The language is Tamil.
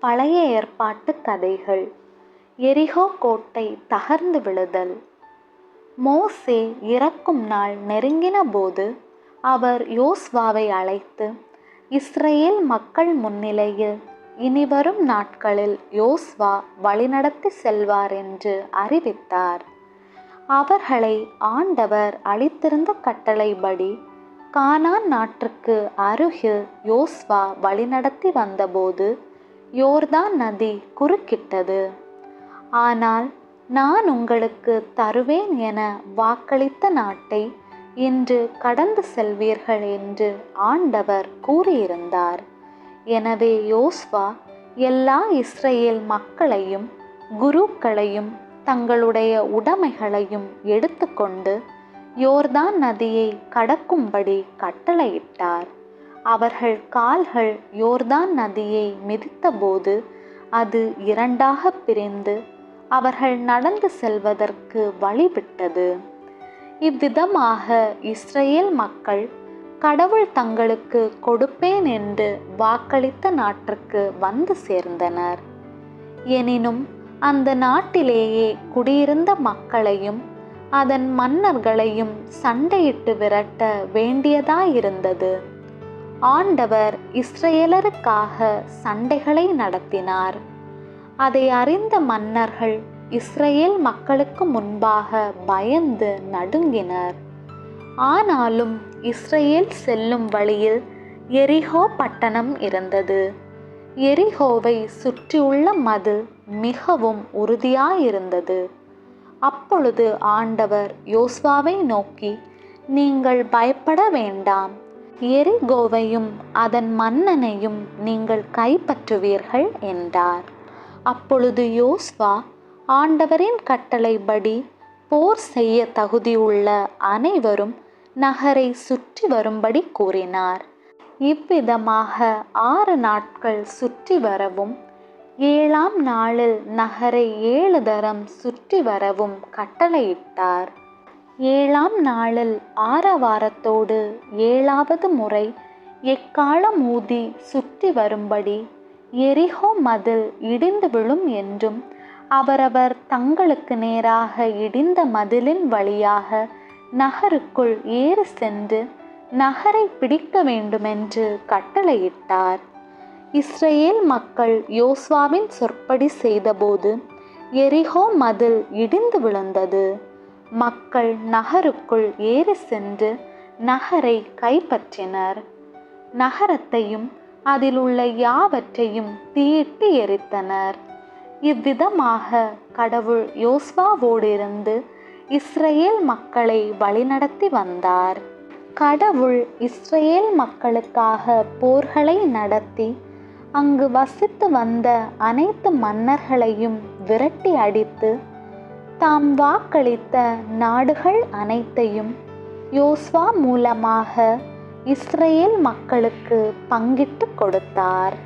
பழைய ஏற்பாட்டு கதைகள். எரிகோ கோட்டை தகர்ந்து விழுதல். மோசே இறக்கும் நாள் நெருங்கின போது அவர் யோஸ்வாவை அழைத்து இஸ்ரேல் மக்கள் முன்னிலையில் இனிவரும் நாட்களில் யோஸ்வா வழிநடத்தி செல்வார் என்று அறிவித்தார். அவர்களை ஆண்டவர் அளித்திருந்த கட்டளைப்படி கானான் நாட்டுக்கு அருகில் யோஸ்வா வழிநடத்தி வந்தபோது யோர்தான் நதி குறுக்கிட்டது. ஆனால் நான் உங்களுக்கு தருவேன் என வாக்களித்த நாட்டை இன்று கடந்து செல்வீர்கள் என்று ஆண்டவர் கூறியிருந்தார். எனவே யோஸ்வா எல்லா இஸ்ரேல் மக்களையும் குருக்களையும் தங்களுடைய உடைமைகளையும் எடுத்துக்கொண்டு யோர்தான் நதியை கடக்கும்படி கட்டளையிட்டார். அவர்கள் கால்கள் யோர்தான் நதியை மிதித்தபோது அது இரண்டாக பிரிந்து அவர்கள் நடந்து செல்வதற்கு வழிவிட்டது. இவ்விதமாக இஸ்ரேல் மக்கள் கடவுள் தங்களுக்கு கொடுப்பேன் என்று வாக்களித்த நாட்டிற்கு வந்து சேர்ந்தனர். எனினும் அந்த நாட்டிலேயே குடியிருந்த மக்களையும் அதன் மன்னர்களையும் சண்டையிட்டு விரட்ட வேண்டியதாயிருந்தது. ஆண்டவர் இஸ்ரேலருக்காக சண்டைகளை நடத்தினார். அதை அறிந்த மன்னர்கள் இஸ்ரேல் மக்களுக்கு முன்பாக பயந்து நடுங்கினர். ஆனாலும் இஸ்ரேல் செல்லும் வழியில் எரிஹோ பட்டணம் இருந்தது. எரிஹோவை சுற்றியுள்ள மதில் மிகவும் உறுதியாயிருந்தது. அப்பொழுது ஆண்டவர் யோஸ்வாவை நோக்கி நீங்கள் பயப்பட வேண்டாம். எரிகோவையும் அதன் மன்னனையும் நீங்கள் கைப்பற்றுவீர்கள் என்றார். அப்பொழுது யோஸ்வா ஆண்டவரின் கட்டளைப்படி போர் செய்ய தகுதியுள்ள அனைவரும் நகரை சுற்றி வரும்படி கூறினார். இவ்விதமாக ஆறு நாட்கள் சுற்றி வரவும் ஏழாம் நாளில் நகரை ஏழு தரம் சுற்றி வரவும் கட்டளையிட்டார். ஏழாம் நாளில் ஆரவாரத்தோடு ஏழாவது முறை எக்காலம் ஊதி சுற்றி வரும்படி எரிகோ மதில் இடிந்து விழும் என்றும் அவரவர் தங்களுக்கு நேராக இடிந்த மதிலின் வழியாக நகருக்குள் ஏறி சென்று நகரை பிடிக்க வேண்டுமென்று கட்டளையிட்டார். இஸ்ரேல் மக்கள் யோஸ்வாவின் சொற்படி செய்தபோது எரிகோ மதில் இடிந்து விழுந்தது. மக்கள் நகருக்குள் ஏறி சென்று நகரை கைப்பற்றினர். நகரத்தையும் அதில் உள்ள யாவற்றையும் தீயிட்டு எரித்தனர். இவ்விதமாக கடவுள் யோஸ்வாவோடிருந்து இஸ்ரேல் மக்களை வழிநடத்தி வந்தார். கடவுள் இஸ்ரேல் மக்களுக்காக போர்களை நடத்தி அங்கு வசித்து வந்த அனைத்து மன்னர்களையும் விரட்டி அடித்து தாம் வாக்களித்த நாடுகள் அனைத்தையும் யோஸ்வா மூலமாக இஸ்ரேல் மக்களுக்கு பங்கிட்டு கொடுத்தார்.